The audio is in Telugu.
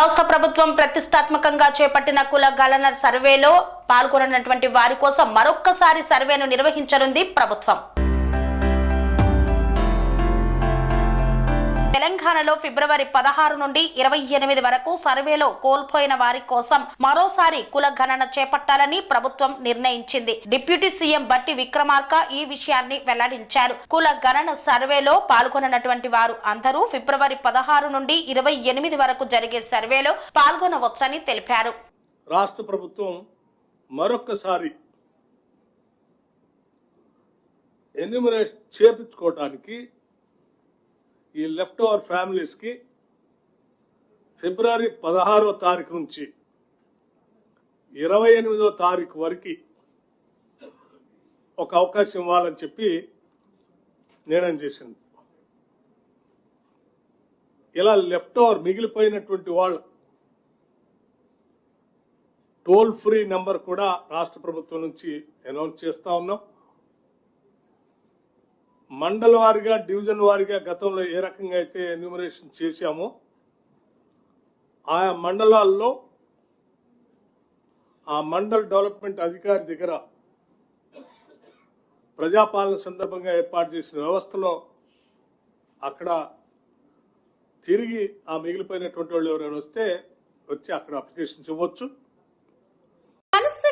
రాష్ట్ర ప్రభుత్వం ప్రతిష్టాత్మకంగా చేపట్టిన కుల గలనర్ సర్వేలో పాల్గొనటువంటి వారి కోసం మరొక్కసారి సర్వేను నిర్వహించనుంది ప్రభుత్వం. తెలంగాణలో ఫిబ్రవరి పదహారు నుండి ఇరవై ఎనిమిది వరకు సర్వేలో కోల్పోయిన వారి కోసం మరోసారి కుల గణన చేపట్టాలని ప్రభుత్వం నిర్ణయించింది. డిప్యూటీ సీఎం బట్టి విక్రమార్క ఈ విషయాన్ని వెల్లడించారు. కుల గణన సర్వేలో పాల్గొననటువంటి వారు అందరూ ఫిబ్రవరి పదహారు నుండి ఇరవై ఎనిమిది వరకు జరిగే సర్వేలో పాల్గొనవచ్చని తెలిపారు. రాష్ట్ర ప్రభుత్వం మరొకసారి ఎన్యూమరేషన్ చేపించుకోవటానికి ఈ లెఫ్ట్ ఓవర్ ఫ్యామిలీస్కి ఫిబ్రవరి పదహారో తారీఖు నుంచి ఇరవై ఎనిమిదో తారీఖు వరకు ఒక అవకాశం ఇవ్వాలని చెప్పి నిర్ణయం చేసింది. ఇలా లెఫ్ట్ ఓవర్ మిగిలిపోయినటువంటి వాళ్ళు టోల్ ఫ్రీ నెంబర్ కూడా రాష్ట్ర ప్రభుత్వం నుంచి అనౌన్స్ చేస్తా ఉన్నాం. మండల వారిగా డివిజన్ వారిగా గతంలో ఏ రకంగా అయితే ఎన్యూమరేషన్ చేశామో ఆయా మండలాల్లో ఆ మండల్ డెవలప్మెంట్ అధికారి దగ్గర ప్రజాపాలన సందర్భంగా ఏర్పాటు చేసిన వ్యవస్థలో అక్కడ తిరిగి ఆ మిగిలిపోయినటువంటి వాళ్ళు ఎవరైనా వస్తే వచ్చి అక్కడ అప్లికేషన్స్ ఇవ్వచ్చు.